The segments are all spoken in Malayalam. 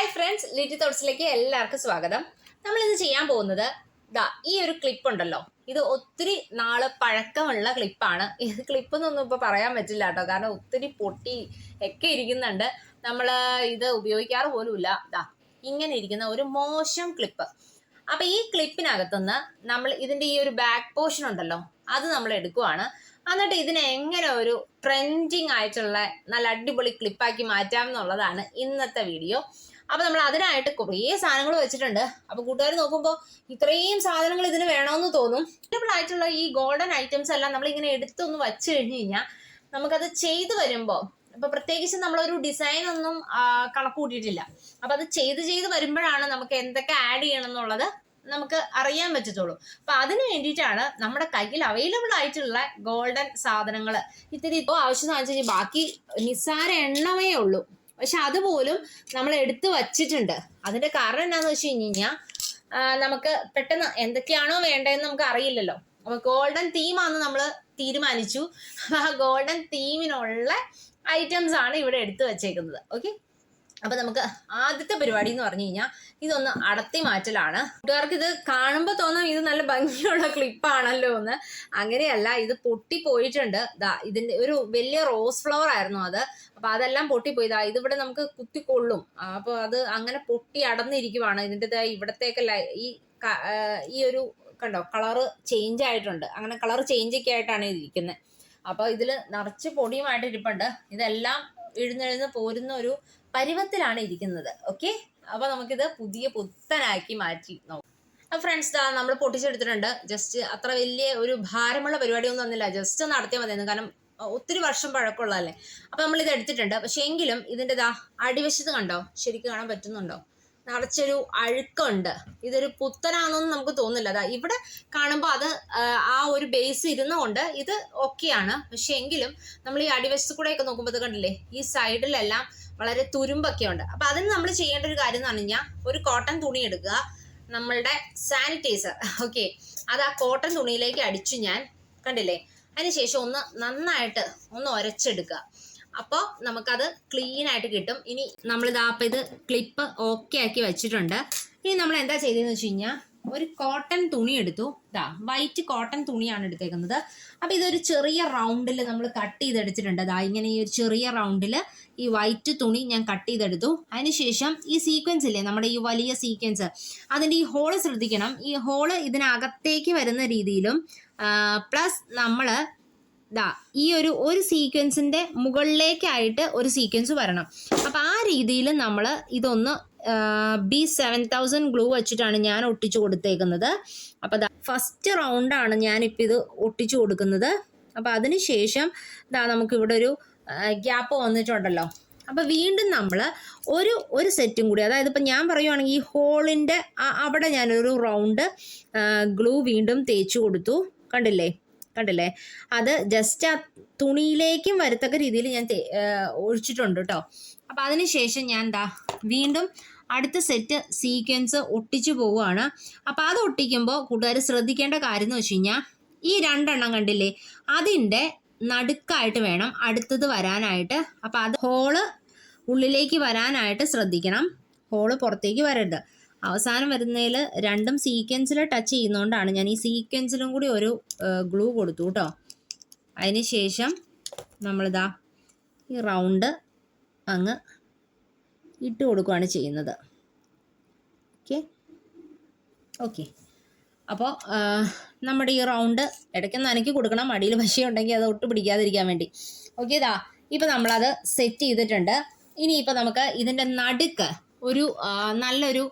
ഹായ് ഫ്രണ്ട്സ് ലിറ്റി തോട്ട്സിലേക്ക് എല്ലാവർക്കും സ്വാഗതം. നമ്മൾ ഇന്ന് ചെയ്യാൻ പോകുന്നത് ദാ ഈ ഒരു ക്ലിപ്പ് ഉണ്ടല്ലോ. ഇത് ഒത്തിരി നാൾ പഴക്കമുള്ള ക്ലിപ്പാണ് ഇത് ക്ലിപ്പ് എന്നൊന്നും ഇപ്പൊ പറയാൻ പറ്റില്ല കേട്ടോ. കാരണം ഒത്തിരി പൊട്ടി ഒക്കെ ഇരിക്കുന്നുണ്ട്. നമ്മൾ ഇത് ഉപയോഗിക്കാറ് പോലുമില്ല ദാ ഇങ്ങനെ ഇരിക്കുന്ന ഒരു മോശം ക്ലിപ്പ് അപ്പൊ ഈ ക്ലിപ്പിനകത്തുനിന്ന് നമ്മൾ ഇതിന്റെ ഈ ഒരു ബാക്ക് പോർഷൻ ഉണ്ടല്ലോ അത് നമ്മൾ എടുക്കുവാണ്. എന്നിട്ട് ഇതിനെ എങ്ങനെ ഒരു ട്രെൻഡിങ് ആയിട്ടുള്ള നല്ല അടിപൊളി ക്ലിപ്പാക്കി മാറ്റാം എന്നുള്ളതാണ് ഇന്നത്തെ വീഡിയോ അപ്പൊ നമ്മൾ അതിനായിട്ട് കുറേ സാധനങ്ങൾ വെച്ചിട്ടുണ്ട്. അപ്പൊ കൂട്ടുകാർ നോക്കുമ്പോൾ ഇത്രയും സാധനങ്ങൾ ഇതിന് വേണമെന്ന് തോന്നും. അവൈലബിൾ ആയിട്ടുള്ള ഈ ഗോൾഡൻ ഐറ്റംസ് എല്ലാം നമ്മൾ ഇങ്ങനെ എടുത്തൊന്ന് വച്ചു കഴിഞ്ഞു കഴിഞ്ഞാൽ നമുക്കത് ചെയ്തു വരുമ്പോൾ ഇപ്പൊ പ്രത്യേകിച്ച് നമ്മളൊരു ഡിസൈൻ ഒന്നും കണക്കൂട്ടിയിട്ടില്ല കണക്ക് കൂട്ടിയിട്ടില്ല. അപ്പൊ അത് ചെയ്ത് ചെയ്ത് വരുമ്പോഴാണ് നമുക്ക് എന്തൊക്കെ ആഡ് ചെയ്യണം എന്നുള്ളത് നമുക്ക് അറിയാൻ പറ്റത്തുള്ളൂ. അപ്പൊ അതിന് വേണ്ടിയിട്ടാണ് നമ്മുടെ കയ്യിൽ അവൈലബിൾ ആയിട്ടുള്ള ഗോൾഡൻ സാധനങ്ങൾ ഇത്തിരി ഇപ്പോൾ ആവശ്യം എന്ന് വെച്ചാൽ ബാക്കി നിസ്സാര എണ്ണമേ ഉള്ളൂ. പക്ഷെ അതുപോലും നമ്മൾ എടുത്തു വച്ചിട്ടുണ്ട്. അതിന്റെ കാരണം എന്താണെന്ന് വെച്ച് കഴിഞ്ഞ് കഴിഞ്ഞാൽ നമുക്ക് പെട്ടെന്ന് എന്തൊക്കെയാണോ വേണ്ടതെന്ന് നമുക്ക് അറിയില്ലല്ലോ. അപ്പൊ ഗോൾഡൻ തീമാന്ന് നമ്മൾ തീരുമാനിച്ചു. ആ ഗോൾഡൻ തീമിനുള്ള ഐറ്റംസ് ആണ് ഇവിടെ എടുത്തു വച്ചേക്കുന്നത്. ഓക്കെ അപ്പൊ നമുക്ക് ആദ്യത്തെ പരിപാടി എന്ന് പറഞ്ഞു കഴിഞ്ഞാൽ ഇതൊന്ന് അടത്തി മാറ്റലാണ്. കൂട്ടുകാർക്ക് ഇത് കാണുമ്പോൾ തോന്നാം ഇത് നല്ല ഭംഗിയുള്ള ക്ലിപ്പാണല്ലോ എന്ന്. അങ്ങനെയല്ല ഇത് പൊട്ടി പോയിട്ടുണ്ട്. ദാ ഇതിന്റെ ഒരു വലിയ റോസ് ഫ്ലവർ ആയിരുന്നു അത്. അപ്പൊ അതെല്ലാം പൊട്ടിപ്പോയി ദാ ഇതിവിടെ നമുക്ക് കുത്തിക്കൊള്ളും. കൊള്ളും അപ്പൊ അത് അങ്ങനെ പൊട്ടി അടന്നിരിക്കുവാണ് ഇതിന്റെ ഇവിടത്തേക്ക് ഈ ഈ ഒരു കണ്ടോ കളറ് ചേഞ്ച് ആയിട്ടുണ്ട്. അങ്ങനെ കളർ ചേഞ്ച് ഒക്കെ ആയിട്ടാണ് ഇരിക്കുന്നത് അപ്പൊ ഇതിൽ നിറച്ച് പൊടിയുമായിട്ട് ഇരിപ്പുണ്ട് ഇതെല്ലാം എഴുന്നെഴുന്ന് പോരുന്ന ഒരു പരുവത്തിലാണ് ഇരിക്കുന്നത്. ഓക്കെ അപ്പൊ നമുക്കിത് പുതിയ പുത്തനാക്കി മാറ്റി നോക്കാം. ഫ്രണ്ട്സ് ദാ നമ്മൾ പൊട്ടിച്ചെടുത്തിട്ടുണ്ട്. ജസ്റ്റ് അത്ര വലിയ ഒരു ഭാരമുള്ള പരിപാടിയൊന്നും വന്നില്ല ജസ്റ്റ് നടത്തിയാൽ മതിയായിരുന്നു. കാരണം ഒത്തിരി വർഷം പഴക്കമുള്ളതല്ലേ. അപ്പൊ നമ്മൾ ഇത് എടുത്തിട്ടുണ്ട്. പക്ഷെ എങ്കിലും ഇതിന്റെ ദാ അടിവശത്ത് കണ്ടോ? ശരിക്കും കാണാൻ പറ്റുന്നുണ്ടോ? നിറച്ചൊരു അഴുക്കുണ്ട്. ഇതൊരു പുത്തനാണെന്നൊന്നും നമുക്ക് തോന്നില്ല അതാ ഇവിടെ കാണുമ്പോൾ അത് ആ ഒരു ബേസ് ഇരുന്നുകൊണ്ട് ഇത് ഓക്കെയാണ് പക്ഷെ എങ്കിലും നമ്മൾ ഈ അടിവശത്ത് കൂടെയൊക്കെ നോക്കുമ്പോൾ ഇത് കണ്ടില്ലേ? ഈ സൈഡിലെല്ലാം വളരെ തുരുമ്പൊക്കെ ഉണ്ട്. അപ്പൊ അതിന് നമ്മൾ ചെയ്യേണ്ട ഒരു കാര്യം എന്ന് പറഞ്ഞു കഴിഞ്ഞാൽ ഒരു കോട്ടൺ തുണി എടുക്കുക. നമ്മളുടെ സാനിറ്റൈസർ. ഓക്കെ. അത് ആ കോട്ടൺ തുണിയിലേക്ക് അടിച്ചു ഞാൻ കണ്ടില്ലേ? അതിനുശേഷം ഒന്ന് നന്നായിട്ട് ഒന്ന് ഒരച്ചെടുക്കുക. അപ്പോൾ നമുക്കത് ക്ലീൻ ആയിട്ട് കിട്ടും. ഇനി നമ്മളിതാ അപ്പം ഇത് ക്ലിപ്പ് ഓക്കെ ആക്കി വെച്ചിട്ടുണ്ട്. ഇനി നമ്മൾ എന്താ ചെയ്തതെന്ന് വെച്ച് കഴിഞ്ഞാൽ ഒരു കോട്ടൺ തുണി എടുത്തു. ഇതാ വൈറ്റ് കോട്ടൺ തുണിയാണ് എടുത്തേക്കുന്നത്. അപ്പം ഇതൊരു ചെറിയ റൗണ്ടിൽ നമ്മൾ കട്ട് ചെയ്തെടുത്തിട്ടുണ്ട്. അതാ ഇങ്ങനെ ഈ ഒരു ചെറിയ റൗണ്ടിൽ ഈ വൈറ്റ് തുണി ഞാൻ കട്ട് ചെയ്തെടുത്തു. അതിനുശേഷം ഈ സീക്വൻസ് ഇല്ലേ നമ്മുടെ ഈ വലിയ സീക്വൻസ് അതിന്റെ ഈ ഹോൾ ശ്രദ്ധിക്കണം. ഈ ഹോൾ ഇതിനകത്തേക്ക് വരുന്ന രീതിയിലും പ്ലസ് നമ്മൾ ദാ ഈ ഒരു ഒരു സീക്വൻസിന്റെ മുകളിലേക്കായിട്ട് ഒരു സീക്വൻസ് വരണം. അപ്പം ആ രീതിയിൽ നമ്മൾ ഇതൊന്ന് ബി സെവൻ തൗസൻഡ് ഗ്ലൂ വെച്ചിട്ടാണ് ഞാൻ ഒട്ടിച്ചു കൊടുത്തേക്കുന്നത്. അപ്പോൾ ഫസ്റ്റ് റൗണ്ടാണ് ഞാനിപ്പോൾ ഇത് ഒട്ടിച്ചു കൊടുക്കുന്നത്. അപ്പോൾ അതിന് ശേഷം ഇതാ നമുക്കിവിടെ ഒരു ഗ്യാപ്പ് വന്നിട്ടുണ്ടല്ലോ. അപ്പോൾ വീണ്ടും നമ്മൾ ഒരു ഒരു സെറ്റും കൂടി അതായത് ഇപ്പം ഞാൻ പറയുവാണെങ്കിൽ ഈ ഹോളിന്റെ അവിടെ ഞാനൊരു റൗണ്ട് ഗ്ലൂ വീണ്ടും തേച്ചു കൊടുത്തു. കണ്ടില്ലേ? കണ്ടില്ലേ? അത് ജസ്റ്റ് ആ തുണിയിലേക്കും വരത്തക്ക രീതിയിൽ ഞാൻ ഒഴിച്ചിട്ടുണ്ട് കേട്ടോ അപ്പം അതിനുശേഷം ഞാൻ എന്താ വീണ്ടും അടുത്ത സെറ്റ് സീക്വൻസ് ഒട്ടിച്ചു പോവുകയാണ്. അപ്പം അത് ഒട്ടിക്കുമ്പോൾ കൂട്ടുകാർ ശ്രദ്ധിക്കേണ്ട കാര്യം എന്ന് വെച്ച് കഴിഞ്ഞാൽ ഈ രണ്ടെണ്ണം കണ്ടില്ലേ അതിന്റെ നടുക്കായിട്ട് വേണം അടുത്തത് വരാനായിട്ട്. അപ്പം അത് ഹോൾ ഉള്ളിലേക്ക് വരാനായിട്ട് ശ്രദ്ധിക്കണം. ഹോൾ പുറത്തേക്ക് വരരുത്. അവസാനം വരുന്നതിൽ രണ്ടും സീക്വൻസിൽ ടച്ച് ചെയ്യുന്നതുകൊണ്ടാണ് ഞാൻ ഈ സീക്വൻസിലും കൂടി ഒരു ഗ്ലൂ കൊടുത്തു കേട്ടോ. അതിന് ശേഷം നമ്മളിതാ ഈ റൗണ്ട് അങ്ങ് ഇട്ട് കൊടുക്കുകയാണ് ചെയ്യുന്നത്. ഓക്കെ ഓക്കെ അപ്പോൾ നമ്മുടെ ഈ റൗണ്ട് ഇടയ്ക്ക് നനക്കി കൊടുക്കണം. മടിയിൽ പശയുണ്ടെങ്കിൽ അത് ഒട്ട് പിടിക്കാതിരിക്കാൻ വേണ്ടി. ഓക്കെ ഇതാ ഇപ്പം നമ്മളത് സെറ്റ് ചെയ്തിട്ടുണ്ട്. ഇനിയിപ്പോൾ നമുക്ക് ഇതിന്റെ നടുക്ക് ഒരു നല്ലൊരു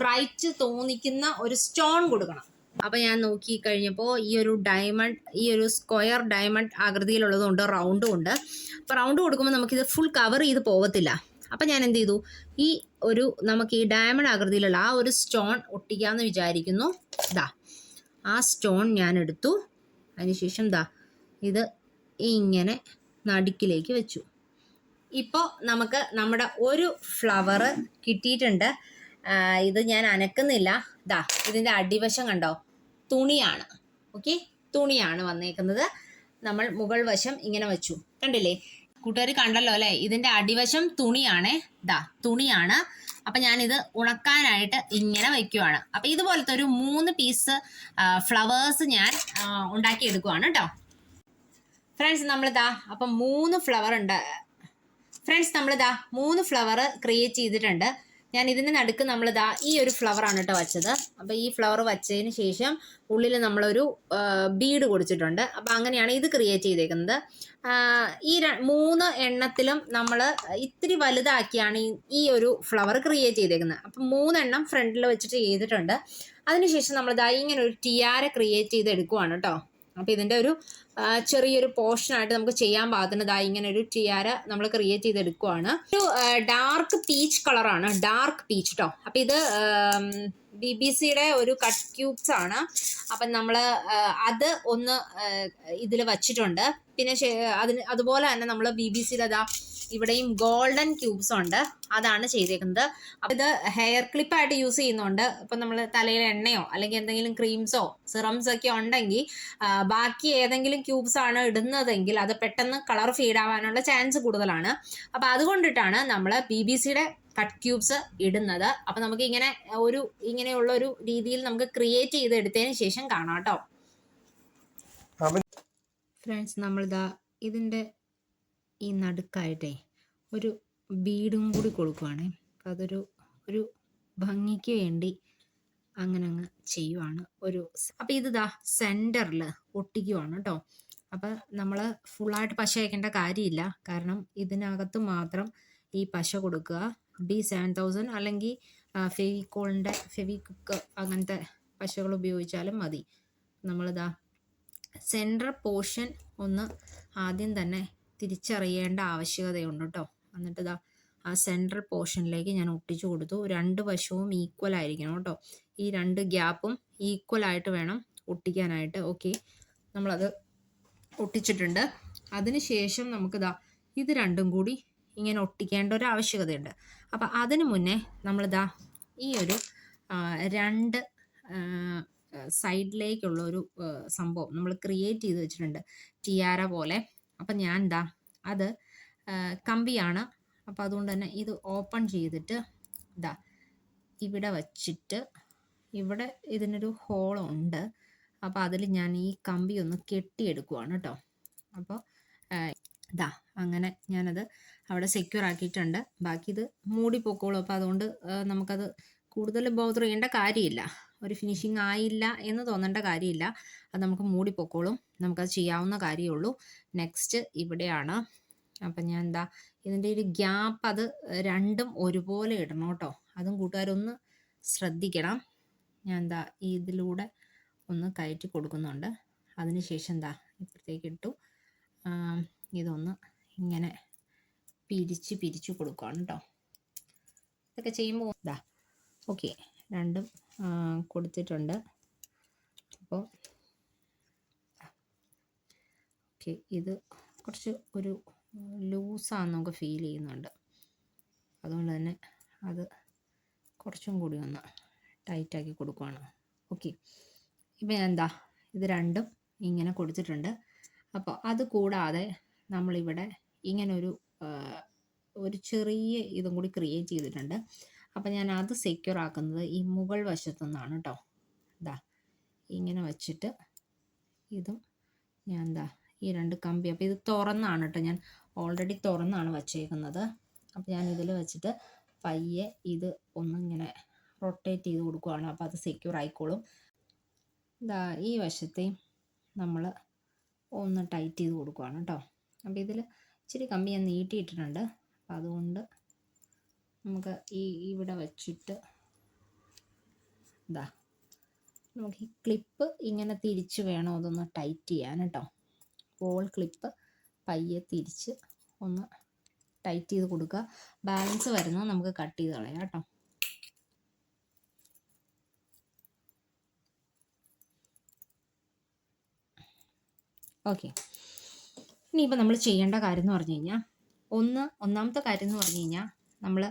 ബ്രൈറ്റ് തോന്നിക്കുന്ന ഒരു സ്റ്റോൺ കൊടുക്കണം. അപ്പം ഞാൻ നോക്കി കഴിഞ്ഞപ്പോൾ ഈ ഒരു ഡയമണ്ട് ഈ ഒരു സ്ക്വയർ ഡയമണ്ട് ആകൃതിയിലുള്ളതുണ്ട് റൗണ്ടും ഉണ്ട്. അപ്പോൾ റൗണ്ട് കൊടുക്കുമ്പോൾ നമുക്ക് ഇത് ഫുൾ കവർ ചെയ്ത് പോകത്തില്ല അപ്പം ഞാൻ എന്ത് ചെയ്തു? ഈ ഒരു നമുക്ക് ഈ ഡയമണ്ട് ആകൃതിയിലുള്ള ആ ഒരു സ്റ്റോൺ ഒട്ടിക്കാമെന്ന് വിചാരിക്കുന്നു. ദാ ആ സ്റ്റോൺ ഞാൻ എടുത്തു. അതിനുശേഷം ദാ ഇത് ഇങ്ങനെ നടുക്കിലേക്ക് വെച്ചു. ഇപ്പോൾ നമുക്ക് നമ്മുടെ ഒരു ഫ്ലവർ കിട്ടിയിട്ടുണ്ട്. ഇത് ഞാൻ അനക്കുന്നില്ല. ദാ ഇതിന്റെ അടിവശം കണ്ടോ? തുണിയാണ്. ഓക്കെ? തുണിയാണ് വന്നേക്കുന്നത്. നമ്മൾ മുകൾ വശം ഇങ്ങനെ വെച്ചു. കണ്ടില്ലേ? കൂട്ടുകാർ കണ്ടല്ലോ അല്ലേ? ഇതിന്റെ അടിവശം തുണിയാണേ. ദാ തുണിയാണ്. അപ്പം ഞാനിത് ഉണക്കാനായിട്ട് ഇങ്ങനെ വയ്ക്കുവാണ്. അപ്പം ഇതുപോലത്തെ ഒരു മൂന്ന് പീസ് ഫ്ലവേഴ്സ് ഞാൻ ഉണ്ടാക്കി ഉണ്ടാക്കിയെടുക്കുവാണ് കേട്ടോ. ഫ്രണ്ട്സ് നമ്മളിതാ അപ്പം മൂന്ന് ഫ്ലവർ ഉണ്ട്. ഫ്രണ്ട്സ് നമ്മളിതാ മൂന്ന് ഫ്ലവർ ക്രിയേറ്റ് ചെയ്തിട്ടുണ്ട്. ഞാൻ ഇതിന് നടുക്ക് നമ്മൾ ഇതാ ഈ ഒരു ഫ്ലവർ ആണ് കേട്ടോ വച്ചത്. അപ്പോൾ ഈ ഫ്ലവർ വച്ചതിന് ശേഷം ഉള്ളിൽ നമ്മളൊരു ബീഡ് കൊടുത്തിട്ടുണ്ട്. അപ്പോൾ അങ്ങനെയാണ് ഇത് ക്രിയേറ്റ് ചെയ്തേക്കുന്നത്. ഈ മൂന്ന് എണ്ണത്തിലും നമ്മൾ ഇത്തിരി വലുതാക്കിയാണ് ഈ- ഒരു ഫ്ലവർ ക്രിയേറ്റ് ചെയ്തേക്കുന്നത്. അപ്പം മൂന്നെണ്ണം ഫ്രണ്ടിൽ വെച്ചിട്ട് ചെയ്തിട്ടുണ്ട്. അതിനുശേഷം നമ്മൾ ഇതാ ഇങ്ങനെ ഒരു ടിയാര ക്രിയേറ്റ് ചെയ്ത് എടുക്കുവാണ് കേട്ടോ അപ്പം ഇതിന്റെ ഒരു ചെറിയൊരു പോർഷനായിട്ട് നമുക്ക് ചെയ്യാൻ പാകുന്നതായി ഇങ്ങനെ ഒരു ടിയാര നമ്മൾ ക്രിയേറ്റ് ചെയ്തെടുക്കുവാണ്. ഒരു ഡാർക്ക് പീച്ച് കളറാണ് ഡാർക്ക് പീച്ച് കേട്ടോ അപ്പം ഇത് ബി ബി സിയുടെ ഒരു കട്ട് ക്യൂബ്സ് ആണ്. അപ്പം നമ്മൾ അത് ഒന്ന് ഇതിൽ വച്ചിട്ടുണ്ട്. പിന്നെ അതിന് അതുപോലെ തന്നെ നമ്മൾ ബി ബി സിയുടെ അതാ ഇവിടെയും ഗോൾഡൻ ക്യൂബ്സ് ഉണ്ട്. അതാണ് ചെയ്തേക്കുന്നത്. അപ്പം ഇത് ഹെയർ ക്ലിപ്പായിട്ട് യൂസ് ചെയ്യുന്നുണ്ട്. ഇപ്പം നമ്മൾ തലയിൽ എണ്ണയോ അല്ലെങ്കിൽ എന്തെങ്കിലും ക്രീംസോ സിറംസ് ഒക്കെ ഉണ്ടെങ്കിൽ ബാക്കി ഏതെങ്കിലും ക്യൂബ്സ് ആണ് ഇടുന്നതെങ്കിൽ അത് പെട്ടെന്ന് കളർ ഫീഡ് ആവാനുള്ള ചാൻസ് കൂടുതലാണ്. അപ്പം അതുകൊണ്ടിട്ടാണ് നമ്മൾ ബി ബി സിയുടെ കട്ട് ക്യൂബ്സ് ഇടുന്നത്. അപ്പം നമുക്ക് ഇങ്ങനെ ഒരു ഇങ്ങനെയുള്ള ഒരു രീതിയിൽ നമുക്ക് ക്രിയേറ്റ് ചെയ്ത് എടുത്തതിന് ശേഷം കാണാം കേട്ടോ. ഫ്രണ്ട്സ് നമ്മളിതാ ഇതിന്റെ ഈ നടുക്കായിട്ടേ ഒരു ബീഡും കൂടി കൊടുക്കുവാണേ. അതൊരു ഒരു ഭംഗിക്ക് വേണ്ടി അങ്ങനെ അങ്ങ് ചെയ്യുവാണ് ഒരു അപ്പം ഇതാ സെന്ററിൽ ഒട്ടിക്കുവാണ് കേട്ടോ. അപ്പം നമ്മൾ ഫുള്ളായിട്ട് പശ അയക്കേണ്ട കാര്യമില്ല. കാരണം ഇതിനകത്ത് മാത്രം ഈ പശ കൊടുക്കുക. ബി സെവൻ തൗസൻഡ് അല്ലെങ്കിൽ ഫെവിക്കോളിന്റെ ഫെവിക്കുക്ക് അങ്ങനത്തെ പശകൾ ഉപയോഗിച്ചാലും മതി. നമ്മളിതാ സെന്റർ പോർഷൻ ഒന്ന് ആദ്യം തന്നെ തിരിച്ചറിയേണ്ട ആവശ്യകതയുണ്ട് കേട്ടോ എന്നിട്ട് ഇതാ ആ സെൻട്രൽ പോർഷനിലേക്ക് ഞാൻ ഒട്ടിച്ചു കൊടുത്തു. രണ്ട് വശവും ഈക്വൽ ആയിരിക്കണം കേട്ടോ ഈ രണ്ട് ഗ്യാപ്പും ഈക്വൽ ആയിട്ട് വേണം ഒട്ടിക്കാനായിട്ട്. ഓക്കെ നമ്മളത് ഒട്ടിച്ചിട്ടുണ്ട്. അതിനുശേഷം നമുക്കിതാ ഇത് രണ്ടും കൂടി ഇങ്ങനെ ഒട്ടിക്കേണ്ട ഒരു ആവശ്യകതയുണ്ട്. അപ്പം അതിന് മുന്നേ നമ്മളിതാ ഈ ഒരു രണ്ട് സൈഡിലേക്കുള്ള ഒരു സംഭവം നമ്മൾ ക്രിയേറ്റ് ചെയ്ത് വെച്ചിട്ടുണ്ട്. ടിയാര പോലെ. അപ്പം ഞാൻ എന്താ അത് കമ്പിയാണ്. അപ്പോൾ അതുകൊണ്ട് തന്നെ ഇത് ഓപ്പൺ ചെയ്തിട്ട് ഇതാ ഇവിടെ വച്ചിട്ട് ഇവിടെ ഇതിനൊരു ഹോളുണ്ട് അപ്പോൾ അതിൽ ഞാൻ ഈ കമ്പി ഒന്ന് കെട്ടിയെടുക്കുവാണ് കേട്ടോ അപ്പോൾ ഇതാ അങ്ങനെ ഞാനത് അവിടെ സെക്യൂർ ആക്കിയിട്ടുണ്ട്. ബാക്കി ഇത് മൂടി പൊക്കോളും അപ്പോൾ അതുകൊണ്ട് നമുക്കത് കൂടുതൽ ബോധർ ചെയ്യേണ്ട കാര്യമില്ല. ഒരു ഫിനിഷിങ് ആയില്ല എന്ന് തോന്നേണ്ട കാര്യമില്ല. അത് നമുക്ക് മൂടിപ്പോക്കോളും. പൊക്കോളും നമുക്കത് ചെയ്യാവുന്ന കാര്യമുള്ളൂ നെക്സ്റ്റ് ഇവിടെയാണ്. അപ്പം ഞാൻ എന്താ ഇതിന്റെ ഒരു ഗ്യാപ്പ് അത് രണ്ടും ഒരുപോലെ ഇടണം കേട്ടോ. അതും കൂട്ടുകാരൊന്ന് ശ്രദ്ധിക്കണം. ഞാൻ എന്താ ഇതിലൂടെ ഒന്ന് കയറ്റി കൊടുക്കുന്നുണ്ട്. അതിനുശേഷം എന്താ ഇപ്പോഴത്തേക്ക് ഇട്ടു. ഇതൊന്ന് ഇങ്ങനെ പിരിച്ച് പിരിച്ച് കൊടുക്കുകയാണ് കേട്ടോ. ഇതൊക്കെ ചെയ്യുമ്പോൾ ഇതാ ഓക്കെ. രണ്ടും കൊടുത്തിട്ടുണ്ട്. അപ്പോൾ ഓക്കെ ഇത് കുറച്ച് ഒരു ലൂസാണെന്ന് നമുക്ക് ഫീൽ ചെയ്യുന്നുണ്ട്. അതുകൊണ്ട് തന്നെ അത് കുറച്ചും കൂടി ഒന്ന് ടൈറ്റാക്കി കൊടുക്കുവാണ്. ഓക്കെ ഇപ്പം എന്താ ഇത് രണ്ടും ഇങ്ങനെ കൊടുത്തിട്ടുണ്ട്. അപ്പോൾ അത് കൂടാതെ നമ്മളിവിടെ ഇങ്ങനൊരു ഒരു ചെറിയ ഇതും കൂടി ക്രിയേറ്റ് ചെയ്തിട്ടുണ്ട്. അപ്പം ഞാൻ അത് സെക്യൂർ ആക്കുന്നത് ഈ മുകൾ വശത്തു നിന്നാണ് കേട്ടോ ഇതാ ഇങ്ങനെ വച്ചിട്ട് ഇതും ഞാൻ എന്താ ഈ രണ്ട് കമ്പി അപ്പോൾ ഇത് തുറന്നാണ് കേട്ടോ ഞാൻ ഓൾറെഡി തുറന്നാണ് വച്ചേക്കുന്നത്. അപ്പോൾ ഞാൻ ഇതിൽ വെച്ചിട്ട് പയ്യെ ഇത് ഒന്നിങ്ങനെ റൊട്ടേറ്റ് ചെയ്ത് കൊടുക്കുവാണ്. അപ്പോൾ അത് സെക്യൂർ ആയിക്കോളും. ഇതാ ഈ വശത്തെയും നമ്മൾ ഒന്ന് ടൈറ്റ് ചെയ്ത് കൊടുക്കുവാണ് കേട്ടോ അപ്പോൾ ഇതിൽ ഇച്ചിരി കമ്പി ഞാൻ നീട്ടിയിട്ടിട്ടുണ്ട്. അപ്പോൾ അതുകൊണ്ട് നമുക്ക് ഈ ഇവിടെ വച്ചിട്ട് ഇതാ. നമുക്ക് ഈ ക്ലിപ്പ് ഇങ്ങനെ തിരിച്ച് വേണം അതൊന്ന് ടൈറ്റ് ചെയ്യാൻ കേട്ടോ. ബോൾ ക്ലിപ്പ് പയ്യെ തിരിച്ച് ഒന്ന് ടൈറ്റ് ചെയ്ത് കൊടുക്കുക. ബാലൻസ് വരുന്നത് നമുക്ക് കട്ട് ചെയ്ത് കളയാം കേട്ടോ. ഓക്കെ ഇനിയിപ്പോൾ നമ്മൾ ചെയ്യേണ്ട കാര്യം എന്ന് പറഞ്ഞു കഴിഞ്ഞാൽ ഒന്ന് ഒന്നാമത്തെ കാര്യം എന്ന് പറഞ്ഞു കഴിഞ്ഞാൽ നമ്മൾ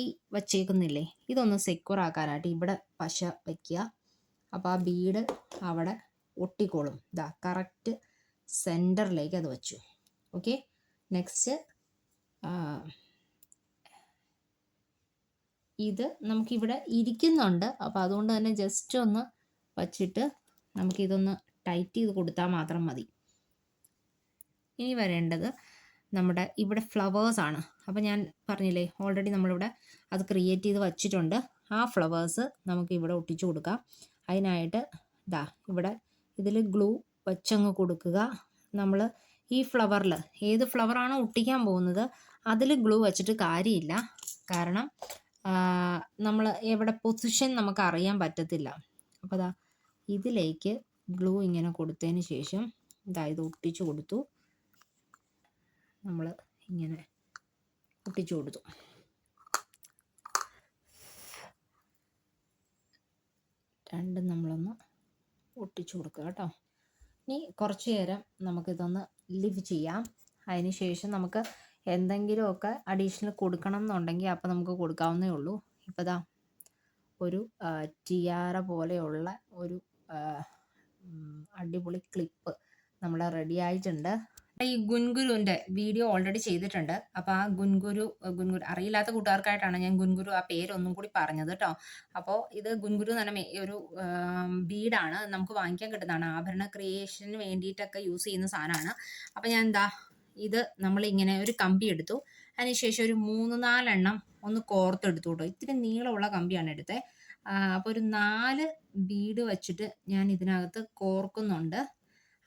ഈ വച്ചേക്കുന്നില്ലേ? ഇതൊന്ന് സെക്യൂർ ആക്കാനായിട്ട് ഇവിടെ പശ വയ്ക്കുക. അപ്പോൾ ആ ബീഡ് അവിടെ ഒട്ടിക്കോളും. ഇതാ കറക്റ്റ് സെന്ററിലേക്ക് അത് വച്ചു. ഓക്കെ നെക്സ്റ്റ് ഇത് നമുക്കിവിടെ ഇരിക്കുന്നുണ്ട്. അപ്പോൾ അതുകൊണ്ട് തന്നെ ജസ്റ്റ് ഒന്ന് വച്ചിട്ട് നമുക്കിതൊന്ന് ടൈറ്റ് ചെയ്ത് കൊടുത്താൽ മാത്രം മതി. ഇനി വരേണ്ടത് നമ്മുടെ ഇവിടെ ഫ്ലവേഴ്സ് ആണ്. അപ്പോൾ ഞാൻ പറഞ്ഞില്ലേ ഓൾറെഡി നമ്മളിവിടെ അത് ക്രിയേറ്റ് ചെയ്ത് വച്ചിട്ടുണ്ട്. ആ ഫ്ലവേഴ്സ് നമുക്ക് ഇവിടെ ഒട്ടിച്ചു കൊടുക്കാം. അതിനായിട്ട് ഇതാ ഇവിടെ ഇതിൽ ഗ്ലൂ വെച്ചങ്ങ് കൊടുക്കുക. നമ്മൾ ഈ ഫ്ലവറിൽ ഏത് ഫ്ലവറാണോ ഒട്ടിക്കാൻ പോകുന്നത് അതിൽ ഗ്ലൂ വെച്ചിട്ട് കാര്യമില്ല. കാരണം നമ്മൾ എവിടെ പൊസിഷൻ നമുക്ക് അറിയാൻ പറ്റത്തില്ല. അപ്പോൾ ദാ ഇതിലേക്ക് ഗ്ലൂ ഇങ്ങനെ കൊടുത്തതിന് ശേഷം ഇതാ ഇത് ഒട്ടിച്ചു കൊടുത്തു. നമ്മൾ ഇങ്ങനെ ഒട്ടിച്ചു കൊടുത്തു. രണ്ടും നമ്മളൊന്ന് ഒട്ടിച്ചു കൊടുക്കുക കേട്ടോ. ഇനി കുറച്ച് നേരം നമുക്കിതൊന്ന് ലിവ് ചെയ്യാം. അതിന് ശേഷം നമുക്ക് എന്തെങ്കിലുമൊക്കെ അഡീഷണൽ കൊടുക്കണം എന്നുണ്ടെങ്കിൽ അപ്പോൾ നമുക്ക് കൊടുക്കാവുന്നേ ഉള്ളൂ. ഇപ്പോൾ ദാ ഒരു ടിയാറ പോലെയുള്ള ഒരു അടിപൊളി ക്ലിപ്പ് നമ്മൾ റെഡി ആയിട്ടുണ്ട്. ഈ ഗുൻഗുരുവിന്റെ വീഡിയോ ഓൾറെഡി ചെയ്തിട്ടുണ്ട്. അപ്പോൾ ആ ഗുൻഗുരു ഗുൻഗുരു അറിയില്ലാത്ത കൂട്ടുകാർക്കായിട്ടാണ് ഞാൻ ഗുൻഗുരു ആ പേരൊന്നും കൂടി പറഞ്ഞത് കേട്ടോ അപ്പോൾ ഇത് ഗുൻഗുരു എന്ന് പറഞ്ഞ ഒരു ബീഡാണ് നമുക്ക് വാങ്ങിക്കാൻ കിട്ടുന്നതാണ്. ആഭരണ ക്രിയേഷന് വേണ്ടിയിട്ടൊക്കെ യൂസ് ചെയ്യുന്ന സാധനമാണ്. അപ്പോൾ ഞാൻ എന്താ ഇത് നമ്മൾ ഇങ്ങനെ ഒരു കമ്പി എടുത്തു. അതിനുശേഷം ഒരു മൂന്ന് നാലെണ്ണം ഒന്ന് കോർത്തെടുത്തു കേട്ടോ ഇത്തിരി നീളമുള്ള കമ്പിയാണ് എടുത്തത് അപ്പോൾ ഒരു നാല് ബീഡ് വെച്ചിട്ട് ഞാൻ ഇതിനകത്ത് കോർക്കുന്നുണ്ട്.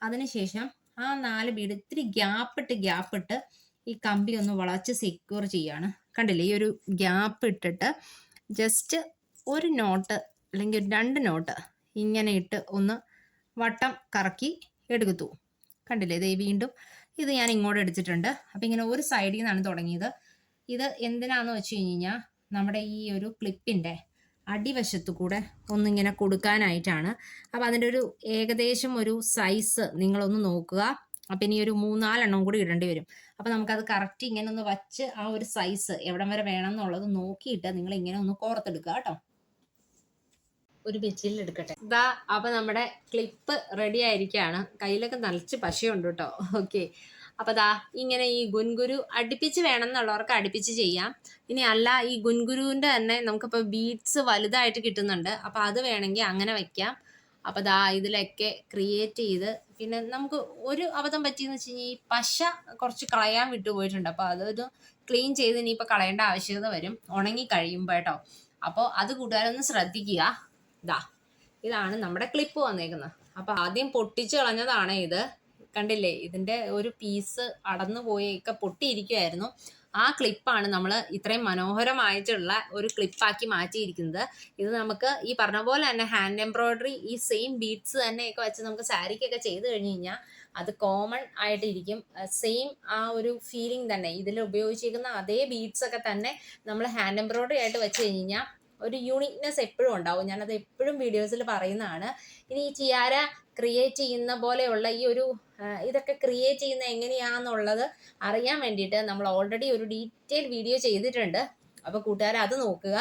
അതിനുശേഷം ആ നാല് ബീഡ് ഇത്തിരി ഗ്യാപ്പിട്ട് ഗ്യാപ്പിട്ട് ഈ കമ്പി ഒന്ന് വളച്ച് സെക്യൂർ ചെയ്യാണ്. കണ്ടില്ലേ? ഈ ഒരു ഗ്യാപ്പ് ഇട്ടിട്ട് ജസ്റ്റ് ഒരു നോട്ട് അല്ലെങ്കിൽ രണ്ട് നോട്ട് ഇങ്ങനെ ഇട്ട് ഒന്ന് വട്ടം കറക്കി എടുത്തു. കണ്ടില്ലേ? ദേ വീണ്ടും ഇത് ഞാൻ ഇങ്ങോട്ട് എടുത്തിട്ടുണ്ട്. അപ്പം ഇങ്ങനെ ഒരു സൈഡിൽ നിന്നാണ് തുടങ്ങിയത്. ഇത് എന്തിനാന്ന് വെച്ച് കഴിഞ്ഞ് കഴിഞ്ഞാൽ നമ്മുടെ ഈ ഒരു ക്ലിപ്പിന്റെ അടിവശത്തു കൂടെ ഒന്നിങ്ങനെ കൊടുക്കാനായിട്ടാണ്. അപ്പോൾ അതിന്റെ ഒരു ഏകദേശം ഒരു സൈസ് നിങ്ങളൊന്ന് നോക്കുക. അപ്പം ഇനി ഒരു മൂന്നാലെണ്ണം കൂടി ഇടേണ്ടി വരും. അപ്പോൾ നമുക്കത് കറക്റ്റ് ഇങ്ങനെ ഒന്ന് വച്ച് ആ ഒരു സൈസ് എവിടം വരെ വേണം എന്നുള്ളത് നോക്കിയിട്ട് നിങ്ങൾ ഇങ്ങനെ ഒന്ന് കോർത്തെടുക്കുക കേട്ടോ. ഒരു ബെച്ചിൽ എടുക്കട്ടെ. ഇതാ അപ്പൊ നമ്മുടെ ക്ലിപ്പ് റെഡി ആയിരിക്കാണ്. കയ്യിലൊക്കെ നലിച്ച് പശയുണ്ട് കേട്ടോ. ഓക്കെ അപ്പൊ ദാ ഇങ്ങനെ ഈ ഗുൻഗുരു അടുപ്പിച്ച് വേണം എന്നുള്ളവർക്ക് അടുപ്പിച്ച് ചെയ്യാം. ഇനി അല്ല ഈ ഗുൻഗുരുവിന്റെ തന്നെ നമുക്കിപ്പോൾ ബീഡ്സ് വലുതായിട്ട് കിട്ടുന്നുണ്ട്. അപ്പൊ അത് വേണമെങ്കിൽ അങ്ങനെ വെക്കാം. അപ്പൊ ദാ ഇതിലൊക്കെ ക്രിയേറ്റ് ചെയ്ത് പിന്നെ നമുക്ക് ഒരു അബദ്ധം പറ്റിയെന്ന് വെച്ച് കഴിഞ്ഞാൽ ഈ പശ കുറച്ച് കളയാൻ വിട്ടുപോയിട്ടുണ്ട് അപ്പൊ അതൊരു ക്ലീൻ ചെയ്ത് ഇനിയിപ്പോൾ കളയേണ്ട ആവശ്യകത വരും. ഉണങ്ങി കഴിയുമ്പോൾ കേട്ടോ. അപ്പോൾ അത് കൂട്ടുകാരൊന്ന് ശ്രദ്ധിക്കുക. ഇതാ ഇതാണ് നമ്മുടെ ക്ലിപ്പ് വന്നേക്കുന്നത്. അപ്പൊ ആദ്യം പൊട്ടിച്ച് കളഞ്ഞതാണ് ഇത്. കണ്ടില്ലേ? ഇതിന്റെ ഒരു പീസ് അടന്നു പോയൊക്കെ പൊട്ടിയിരിക്കുമായിരുന്നു ആ ക്ലിപ്പാണ് നമ്മൾ ഇത്രയും മനോഹരമായിട്ടുള്ള ഒരു ക്ലിപ്പാക്കി മാറ്റിയിരിക്കുന്നത്. ഇത് നമുക്ക് ഈ പറഞ്ഞ പോലെ തന്നെ ഹാൻഡ് എംബ്രോയിഡറി ഈ സെയിം ബീഡ്സ് തന്നെയൊക്കെ വെച്ച് നമുക്ക് സാരിക്കൊക്കെ ചെയ്ത് കഴിഞ്ഞ് കഴിഞ്ഞാൽ അത് കോമൺ ആയിട്ടിരിക്കും. സെയിം ആ ഒരു ഫീലിംഗ് തന്നെ. ഇതിൽ ഉപയോഗിച്ചിരിക്കുന്ന അതേ ബീഡ്സ് ഒക്കെ തന്നെ നമ്മൾ ഹാൻഡ് എംബ്രോയിഡറി ആയിട്ട് വെച്ച് കഴിഞ്ഞ് കഴിഞ്ഞാൽ ഒരു യൂണിക്നെസ് എപ്പോഴും ഉണ്ടാവും. ഞാനത് എപ്പോഴും വീഡിയോസിൽ പറയുന്നതാണ്. ഇനി ഈ ചിയാര ക്രിയേറ്റ് ചെയ്യുന്ന പോലെയുള്ള ഈ ഒരു ഇതൊക്കെ ക്രിയേറ്റ് ചെയ്യുന്ന എങ്ങനെയാണെന്നുള്ളത് അറിയാൻ വേണ്ടിയിട്ട് നമ്മൾ ഓൾറെഡി ഒരു ഡീറ്റെയിൽ വീഡിയോ ചെയ്തിട്ടുണ്ട്. അപ്പോൾ കൂട്ടുകാർ അത് നോക്കുക.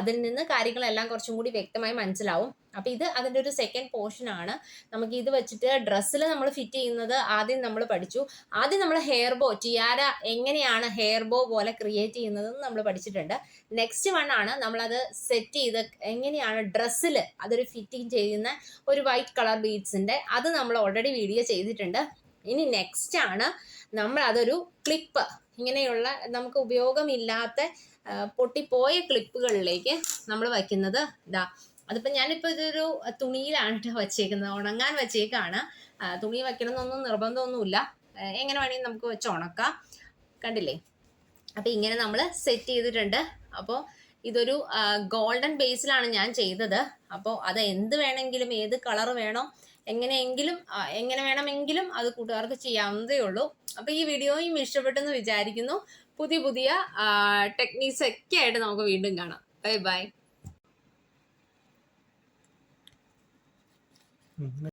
അതിൽ നിന്ന് കാര്യങ്ങളെല്ലാം കുറച്ചും കൂടി വ്യക്തമായി മനസ്സിലാവും. അപ്പോൾ ഇത് അതിന്റെ ഒരു സെക്കൻഡ് പോർഷൻ ആണ്. നമുക്ക് ഇത് വെച്ചിട്ട് ഡ്രസ്സിൽ നമ്മൾ ഫിറ്റ് ചെയ്യുന്നത് ആദ്യം നമ്മൾ പഠിച്ചു. ആദ്യം നമ്മൾ ഹെയർ ബോ ടിയാര എങ്ങനെയാണ് ഹെയർ ബോ പോലെ ക്രിയേറ്റ് ചെയ്യുന്നതെന്ന് നമ്മൾ പഠിച്ചിട്ടുണ്ട്. നെക്സ്റ്റ് വൺ ആണ് നമ്മളത് സെറ്റ് ചെയ്ത് എങ്ങനെയാണ് ഡ്രസ്സിൽ അതൊരു ഫിറ്റിംഗ് ചെയ്യുന്ന ഒരു വൈറ്റ് കളർ ബീഡ്സിന്റെ അത് നമ്മൾ ഓൾറെഡി വീഡിയോ ചെയ്തിട്ടുണ്ട്. ഇനി നെക്സ്റ്റ് ആണ് നമ്മൾ അതൊരു ക്ലിപ്പ് ഇങ്ങനെയുള്ള നമുക്ക് ഉപയോഗമില്ലാത്ത പൊട്ടിപ്പോയ ക്ലിപ്പുകളിലേക്ക് നമ്മൾ വയ്ക്കുന്നത് ഇതാ അതിപ്പോൾ ഞാനിപ്പോൾ ഇതൊരു തുണിയിലാണ് കേട്ടോ വച്ചേക്കുന്നത്. ഉണങ്ങാൻ വച്ചേക്കാണ്. തുണി വെക്കണമെന്നൊന്നും നിർബന്ധമൊന്നുമില്ല. എങ്ങനെ വേണമെങ്കിൽ നമുക്ക് വെച്ച് ഉണക്കാം. കണ്ടില്ലേ? അപ്പോൾ ഇങ്ങനെ നമ്മൾ സെറ്റ് ചെയ്തിട്ടുണ്ട്. അപ്പോൾ ഇതൊരു ഗോൾഡൻ ബേസിലാണ് ഞാൻ ചെയ്തത്. അപ്പോൾ അത് എന്ത് വേണമെങ്കിലും ഏത് കളർ വേണോ എങ്ങനെയെങ്കിലും എങ്ങനെ വേണമെങ്കിലും അത് കൂട്ടുകാർക്ക് ചെയ്യാവുന്നതേ ഉള്ളൂ. അപ്പോൾ ഈ വീഡിയോയും ഇഷ്ടപ്പെട്ടെന്ന് വിചാരിക്കുന്നു. പുതിയ പുതിയ ടെക്നീക്സ് ഒക്കെ ആയിട്ട് നമുക്ക് വീണ്ടും കാണാം ബൈ ബൈ.